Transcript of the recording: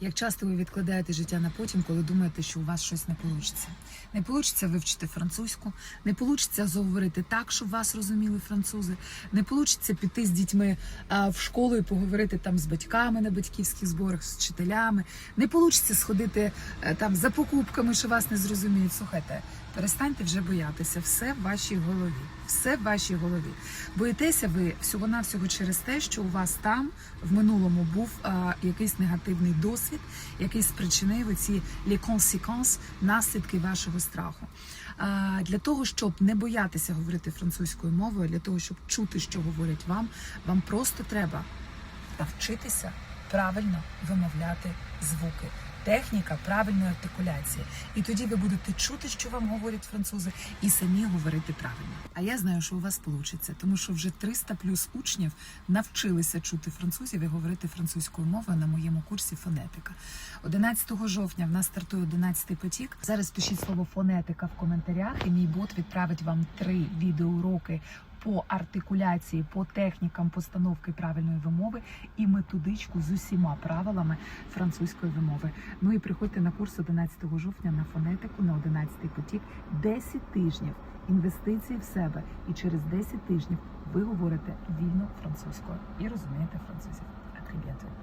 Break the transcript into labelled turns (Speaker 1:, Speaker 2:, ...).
Speaker 1: Як часто ви відкладаєте життя на потім, коли думаєте, що у вас щось не вийде? Не вийде вивчити французьку, не вийде заговорити так, щоб вас розуміли французи, не вийде піти з дітьми в школу і поговорити там з батьками на батьківських зборах, з вчителями, не вийде сходити е, там за покупками, що вас не зрозуміють. Слухайте, перестаньте вже боятися. Все в вашій голові. Все в вашій голові. Боїтеся ви всього-навсього через те, що у вас там в минулому був а, якийсь негативний досвід, який спричинив ці conséquences, наслідки вашого страху. А, для того, щоб не боятися говорити французькою мовою, для того, щоб чути, що говорять вам, вам просто треба навчитися правильно вимовляти звуки. Техніка правильної артикуляції, і тоді ви будете чути, що вам говорять французи, і самі говорити правильно. А я знаю, що у вас вийде, тому що вже 300 плюс учнів навчилися чути французів і говорити французькою мовою на моєму курсі фонетика. 11 жовтня в нас стартує 11 потік. Зараз пишіть слово фонетика в коментарях, і мій бот відправить вам три відеоуроки по артикуляції, по технікам постановки правильної вимови і методичку з усіма правилами французької вимови. Ну і приходьте на курс 11 жовтня на фонетику на 11 потік. 10 тижнів інвестиції в себе, і через 10 тижнів ви говорите вільно французькою і розумієте французів. Bientôt.